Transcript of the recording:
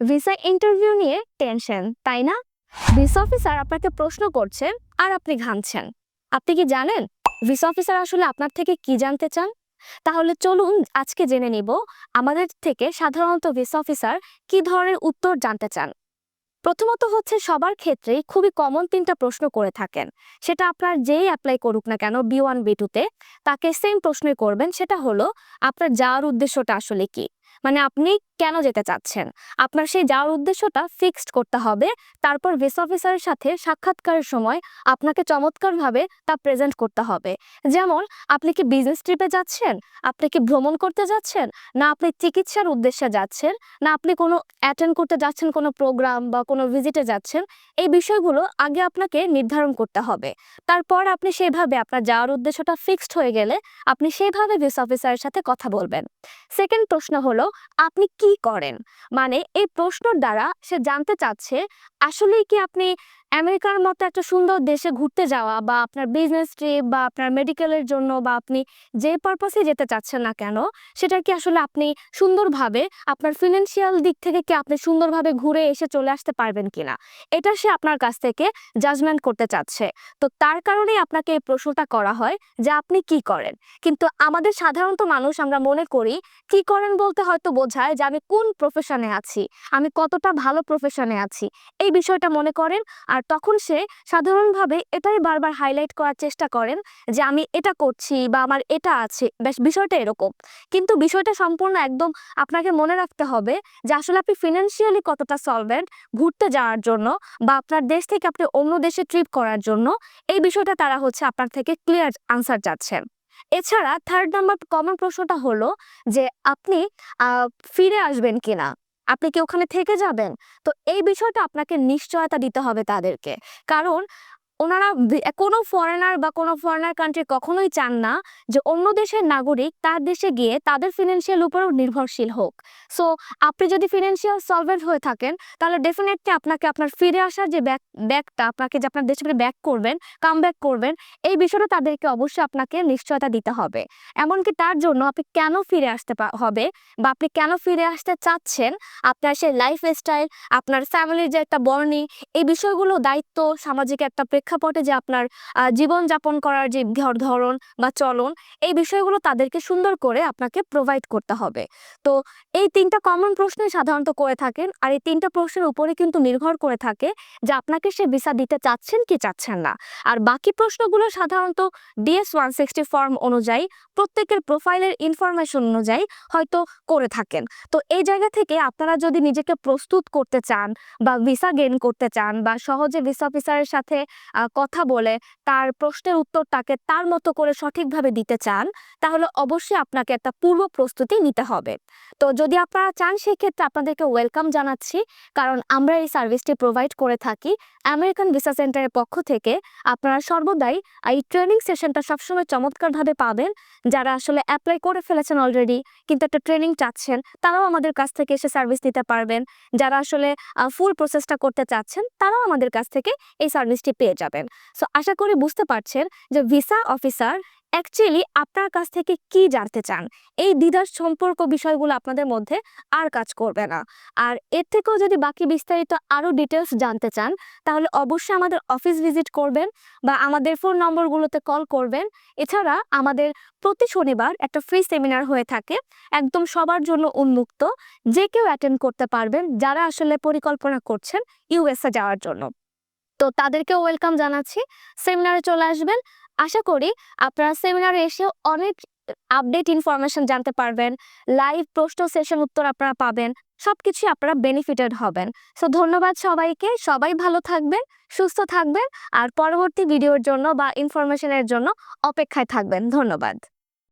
Visa interview নিয়ে tension, তাই না? ভিসা অফিসার আপনাকে প্রশ্ন করছে আর আপনি ঘামছেন। আপনি কি জানেন ভিসা অফিসার আসলে আপনার থেকে কি জানতে চান? তাহলে চলুন আজকে জেনে নিব আমাদের থেকে সাধারণত ভিসা অফিসার কি ধরনের উত্তর জানতে চান। প্রথমত হচ্ছে সবার ক্ষেত্রেই খুবই কমন তিনটা প্রশ্ন করে থাকেন। সেটা আপনার যেই অ্যাপ্লাই করুক না কেন বি ওয়ান বি টুতে তাকে সেম প্রশ্নই করবেন, সেটা হলো, আপনার যাওয়ার উদ্দেশ্যটা আসলে কি? মানে আপনি কেন যেতে চাচ্ছেন? আপনার সেই যাওয়ার উদ্দেশ্যটা ফিক্সড করতে হবে। তারপর ভিসা অফিসারের সাথে সাক্ষাৎকারের সময় আপনাকে চমৎকারভাবে তা প্রেজেন্ট করতে হবে। যেমন, আপনি কি বিজনেস ট্রিপে যাচ্ছেন? আপনি কি ভ্রমণ করতে যাচ্ছেন? না আপনি চিকিৎসার উদ্দেশ্যে যাচ্ছেন? না আপনি কোনো অ্যাটেন্ড করতে যাচ্ছেন, কোনো প্রোগ্রাম বা কোনো ভিজিটে যাচ্ছেন? এই বিষয়গুলো আগে আপনাকে নির্ধারণ করতে হবে। তারপর আপনি সেভাবে আপনার যাওয়ার উদ্দেশ্যটা ফিক্সড হয়ে গেলে আপনি সেইভাবে ভিসা অফিসারের সাথে কথা বলবেন। সেকেন্ড প্রশ্ন হলো আপনি কি করেন? মানে এই প্রশ্নর দ্বারা সে জানতে চাচ্ছে আসলেই কি আপনি আমেরিকার মতো একটা সুন্দর দেশে ঘুরতে যাওয়া বা আপনার বিজনেস ট্রিপ বা আপনার মেডিকেলের জন্য বা আপনি যে পারপাসে যেতে চাচ্ছেন না কেন, সেটা কি আসলে আপনি সুন্দরভাবে আপনার ফিনান্সিয়াল দিক থেকে কি আপনি সুন্দরভাবে ঘুরে এসে চলে আসতে পারবেন কিনা, এটা সে আপনার কাছ থেকে জাজমেন্ট করতে চাচ্ছে। তো তার কারণেই আপনাকে এই প্রশ্নটা করা হয় যে আপনি কি করেন? কিন্তু আমাদের সাধারণত মানুষ আমরা মনে করি, কি করেন বলতে হয়তো বোঝায় যে আমি কোন প্রফেশনে আছি, আমি কতটা ভালো প্রফেশনে আছি, এই বিষয়টা মনে করেন আর তখন সে সাধারণভাবে এটাই বারবার হাইলাইট করার চেষ্টা করেন যে আমি এটা করছি বা আমার এটা আছে। বেশ, বিষয়টা এরকম। কিন্তু বিষয়টা সম্পূর্ণ একদম আপনাকে মনে রাখতে হবে যে আসলে আপনি ফিনান্সিয়ালি কতটা সলভেন্ট ঘুরতে যাওয়ার জন্য বা আপনার দেশ থেকে আপনি অন্য দেশে ট্রিপ করার জন্য এই বিষয়টা তারা হচ্ছে আপনার থেকে ক্লিয়ার আনসার চাচ্ছেন। এছাড়া থার্ড নাম্বার কমন প্রশ্নটা হলো যে আপনি ফিরে আসবেন কিনা? আপনি কি ওখানে থেকে যাবেন? তো এই বিষয়টা আপনাকে নিশ্চয়তা দিতে হবে তাদেরকে। কারণ ওনারা কোনো ফরেনার বা কোনো ফরেনার কান্ট্রি কখনোই চান না যে অন্য দেশের নাগরিক তার দেশে গিয়ে তাদের ফিনান্সিয়াল উপরেও নির্ভরশীল হোক। সো আপনি যদি ফিনান্সিয়াল সলভেন্ট হয়ে থাকেন, তাহলে ডেফিনেটলি আপনাকে আপনার ফিরে আসার যে ব্যাক ব্যাকটা আপনাকে যে আপনার দেশে ব্যাক করবেন কাম ব্যাক করবেন, এই বিষয়টা তাদেরকে অবশ্যই আপনাকে নিশ্চয়তা দিতে হবে। এমনকি তার জন্য আপনি কেন ফিরে আসতে হবে বা আপনি কেন ফিরে আসতে চাচ্ছেন, আপনার সেই লাইফ স্টাইল আপনার ফ্যামিলির যে একটা বর্ণি, এই বিষয়গুলো দায়িত্ব, সামাজিক একটা প্রেক্ষাপটে যে আপনার জীবনযাপন করার যে ধর- ধরন বা চলন, এই বিষয়গুলো তাদেরকে সুন্দর করে আপনাকে প্রোভাইড করতে হবে। তো এই তিনটা কমন প্রশ্নই সাধারণত করে থাকেন, আর এই তিনটা প্রশ্নের উপরে কিন্তু নির্ভর করে থাকে যে আপনাকে সে ভিসা দিতে চাচ্ছেন কি চাচ্ছেন না। আর বাকি প্রশ্নগুলো সাধারণত ডিএস ওয়ান সিক্সটি ফর্ম অনুযায়ী, প্রত্যেকের প্রোফাইলের ইনফরমেশন অনুযায়ী হয়তো করে থাকেন। তো এই জায়গা থেকে আপনারা যদি নিজেকে প্রস্তুত করতে চান বা ভিসা গেইন করতে চান বা সহজে ভিসা অফিসারের সাথে কথা বলে, তার প্রশ্নের উত্তরটাকে তার মতো করে সঠিকভাবে দিতে চান, তাহলে অবশ্যই আপনাকে একটা পূর্ব প্রস্তুতি নিতে হবে। তো যদি আপনারা চান, সেক্ষেত্রে আপনাদেরকে ওয়েলকাম জানাচ্ছি। কারণ আমরা এই সার্ভিসটি প্রোভাইড করে থাকি আমেরিকান ভিসা সেন্টারের পক্ষ থেকে। আপনারা সর্বদাই এই ট্রেনিং সেশনটা সবসময় চমৎকারভাবে পাবেন। যারা আসলে অ্যাপ্লাই করে ফেলেছেন অলরেডি কিন্তু একটা ট্রেনিং চাচ্ছেন, তারাও আমাদের কাছ থেকে এসে সার্ভিস নিতে পারবেন। যারা আসলে ফুল প্রসেসটা করতে চাচ্ছেন, তারাও আমাদের কাছ থেকে এই সার্ভিসটি পেয়ে যাবেন। সো আশা করি বুঝতে পারছেন যে ভিসা অফিসার অ্যাকচুয়ালি আপনার কাছ থেকে কি জানতে চান? এই দ্বিধার সম্পর্ক বিষয়গুলো আপনাদের মধ্যে আর কাজ করবে না। আর এর থেকেও যদি বাকি বিস্তারিত আরও ডিটেলস জানতে চান, তাহলে অবশ্যই আমাদের অফিস ভিজিট করবেন বা আমাদের ফোন নম্বরগুলোতে কল করবেন। এছাড়া আমাদের প্রতি শনিবার একটা ফ্রি সেমিনার হয়ে থাকে, একদম সবার জন্য উন্মুক্ত। যে কেউ অ্যাটেন্ড করতে পারবেন, যারা আসলে পরিকল্পনা করছেন ইউএসএ যাওয়ার জন্য। তো তাদেরকেও ওয়েলকাম জানাচ্ছি। সেমিনারে চলে আসবেন। আশা করি আপনারা সেমিনারে এসে অনেক আপডেট ইনফরমেশন জানতে পারবেন। লাইভ প্রশ্ন সেশন উত্তর আপনারা পাবেন। সবকিছু আপনারা বেনিফিটেড হবেন। সো ধন্যবাদ সবাইকে। সবাই ভালো থাকবেন, সুস্থ থাকবেন। আর পরবর্তী ভিডিওর জন্য বা ইনফরমেশনের জন্য অপেক্ষায় থাকবেন। ধন্যবাদ।